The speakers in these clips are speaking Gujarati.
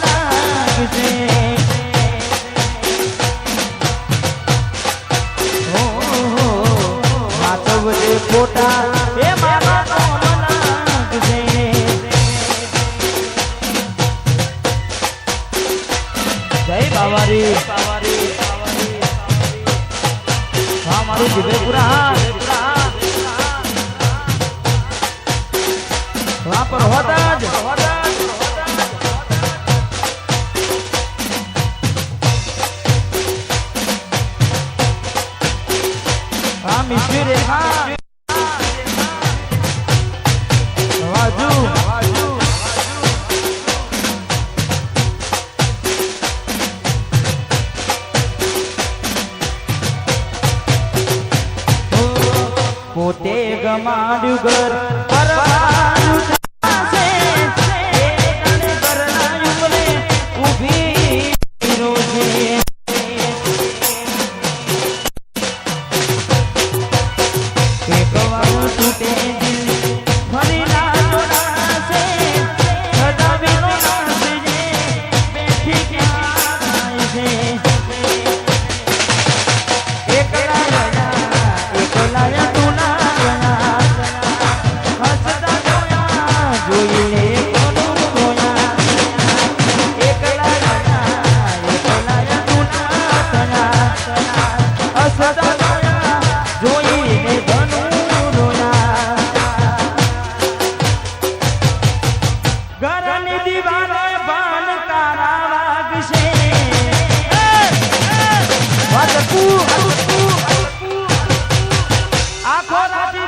લાગશે. હો, હો, સાચવજે ખોટા એ મારા કોમ લાગશે. જય બાવારી હા મારું વિવેકપુરા હા હા પર હોતા જ.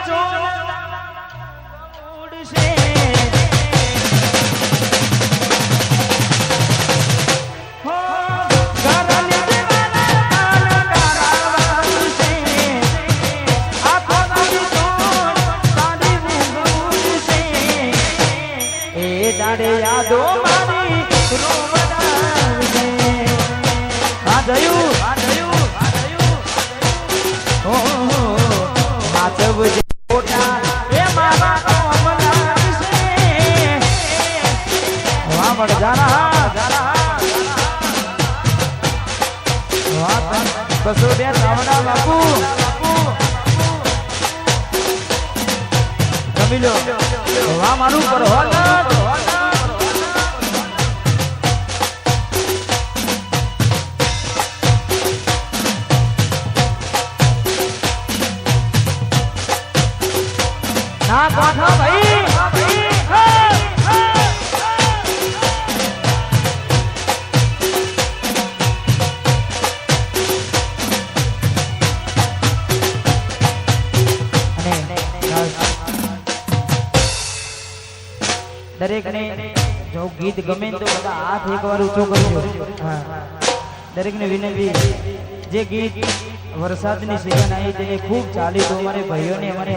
ચોર ઉડશે. જમી વા મારું પરહોલત ના દરેકને જો ગીત ગમે તો બધા હાથ એકવાર ઊંચો કરજો હા. દરેકને વિનંતી. જે ગીત વરસાદની સિઝન આવી તેને ખૂબ ચાલી તો અમારે ભાઈઓને, અમારે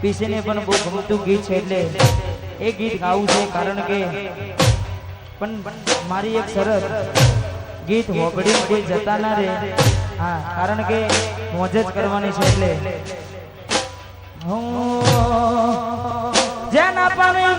પીસીને પણ બહુ ગમતું ગીત છે એટલે એ ગીત ગાવું છે કારણ કે પણ મારી એક શરત ગીત હોબડી કોઈ જતા ના રહે. હા, કારણ કે મોજ જ કરવાની છે એટલે. હું જેના પણ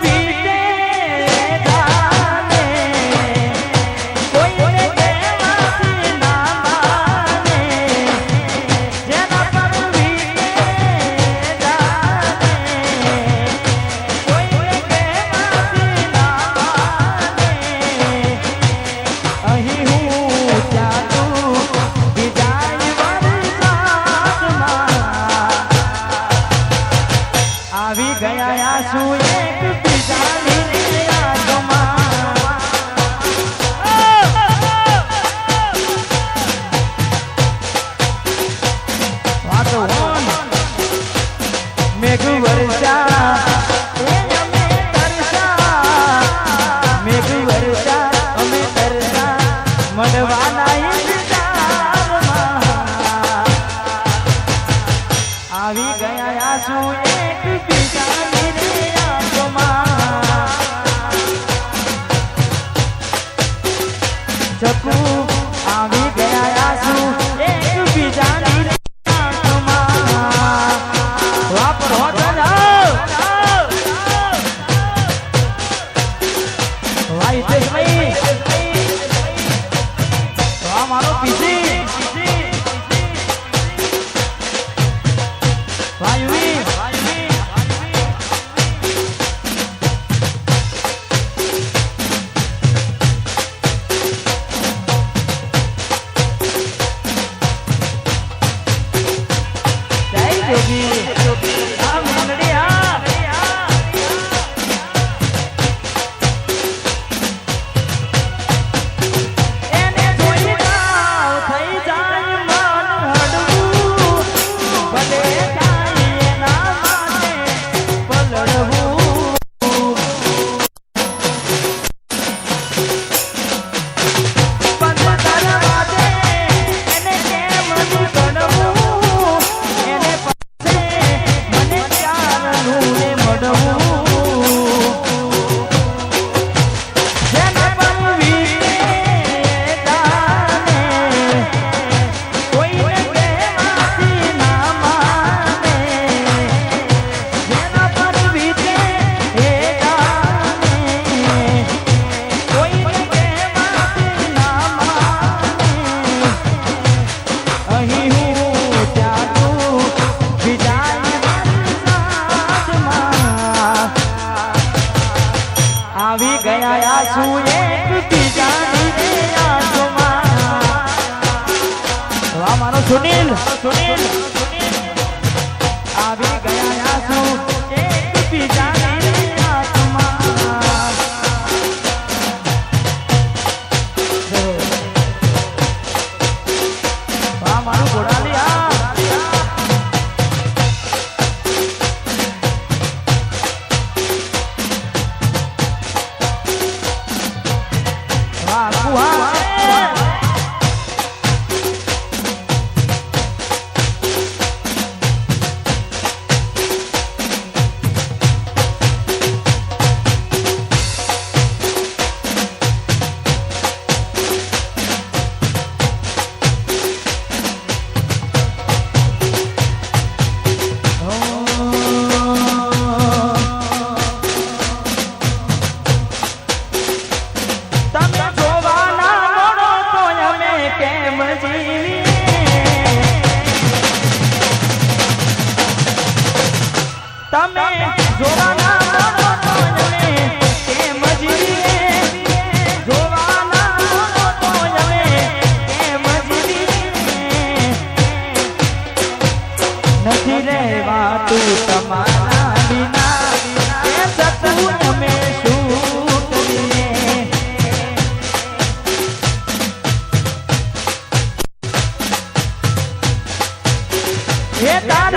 Yeah,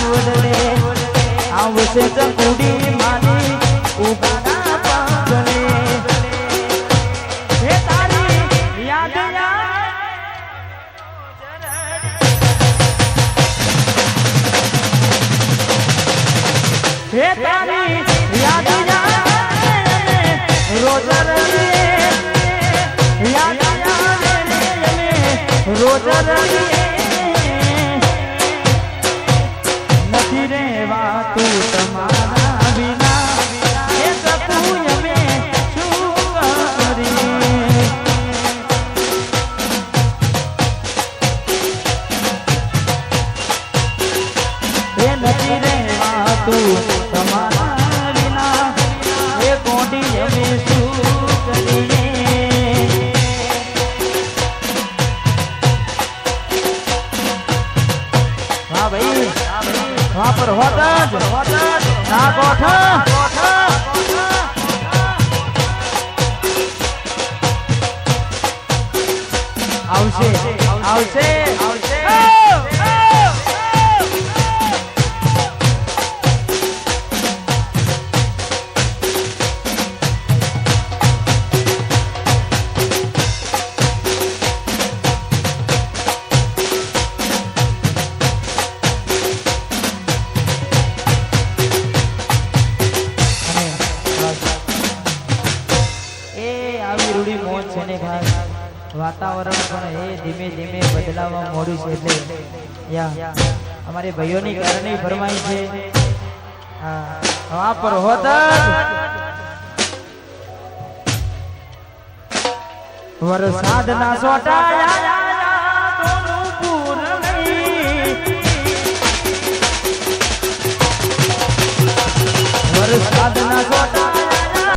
બોલને આવશે ટકુડી માની ઉગાડા પાકને હે તારી યાદ હે તારી યાદ રોજ રહીએ યાદ રોજ રહીએ Oh. વાતાવરણ પણ એ ધીમે ધીમે બદલાવા મોડું છે એટલે, યા ભાઈઓની કારણે ફરમાઈ છે. હા પર વરસાદ ના સોટાયા વરસાદ ના સોટાયા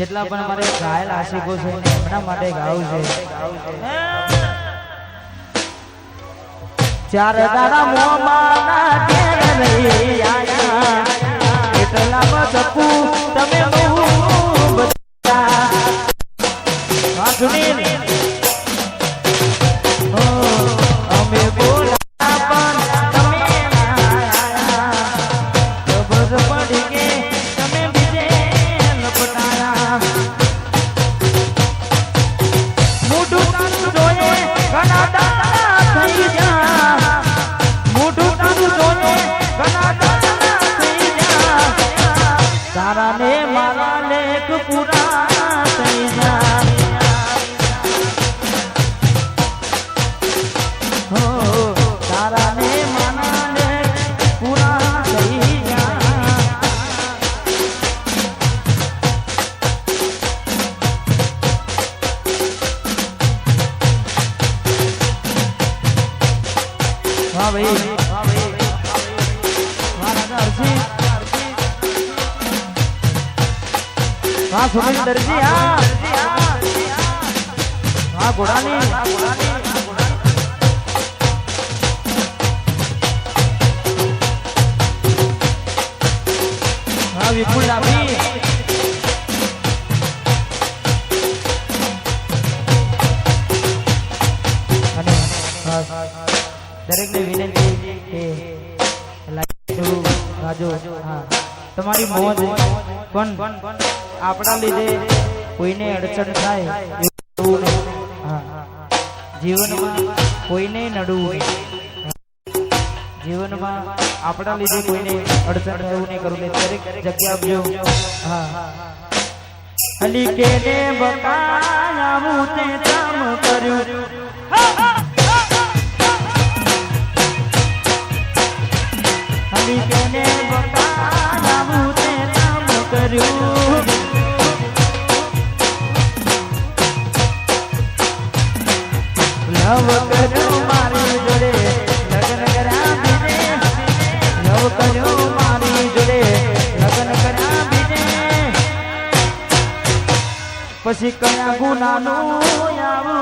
જેટલા પણ અમારે ગાયેલ આશિકો છે એમના માટે ગાવું છે. ચાર દાડા મોમાં તમે બધા. તારા ને મારા લેખ પૂરા થઈ જા. સુનિલ હા. હા, ઘોડાની. હા, વિપુલ ડાબી અને દરેકને વિનંતી કે ગાજો હા, તમારી મોજ પણ આપણા લીધે કોઈને અડચણ થાય જીવનમાં કોઈને નડવું હોય જીવનમાં આપણા લીધે કોઈને અડચણ થાય નહીં કરવું દરેક જગ્યા આપજો હા અલી કેને બકાયાવું તે કામ કર્યું. અલી કેને બકાયાવું તે કામ કર્યું. પછી કયા ગુનાનું આવું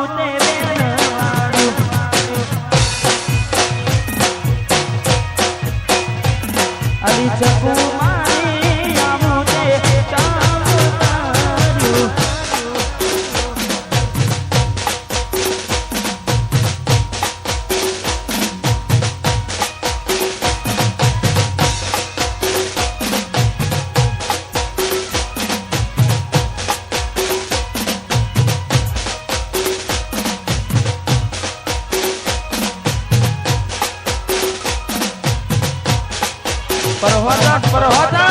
Para a roda!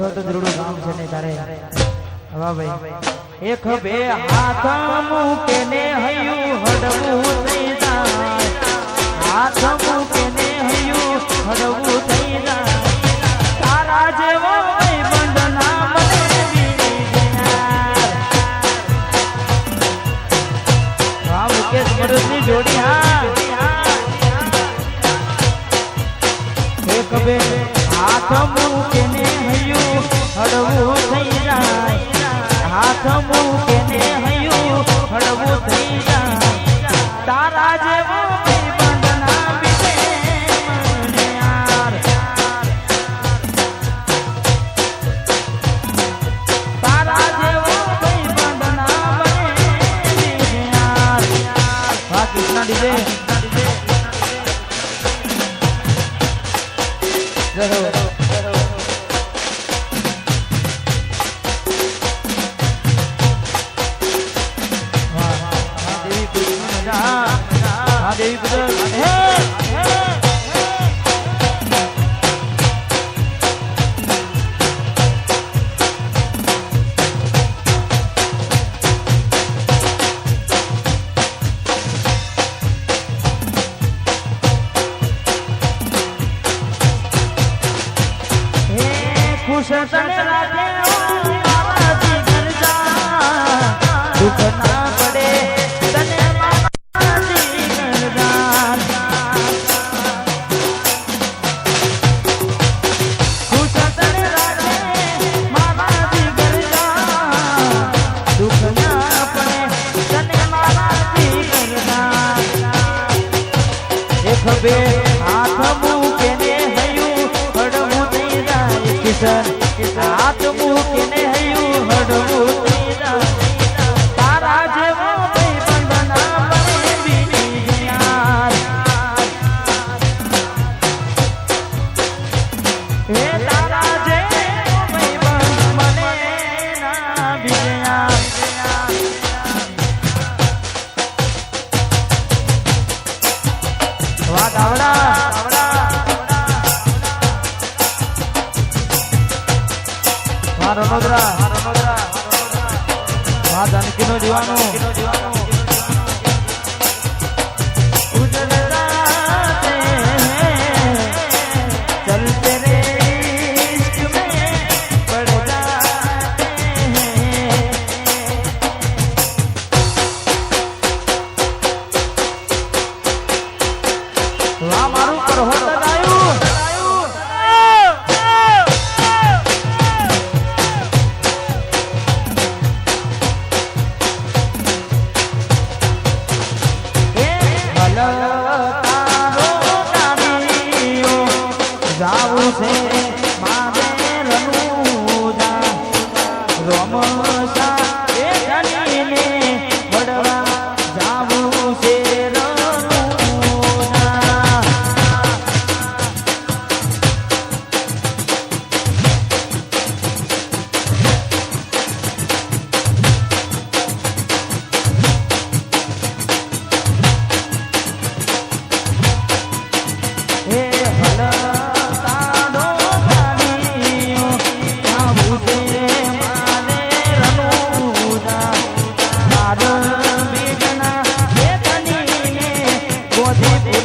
પરસોત્તમ રૂડું ગામ છે ને તારે? હવા ભાઈ. એક બે હાથ મૂકે ને હયું હડવું થઈ જાય. હાથ મૂકે ને હયું હડવું થઈ જાય. તારા જેવો. વાહ જોડી, હા. એક બે હાથ મૂકે ને હળવું થઈ જાય. હાથ મૂકે ને હૈયું હળવું થઈ જાય. તારા જેવો ભાઈબંધ મારો નોદરા. મારો નોદરા. મા જાનકીનો દીવાનો Jose. more people.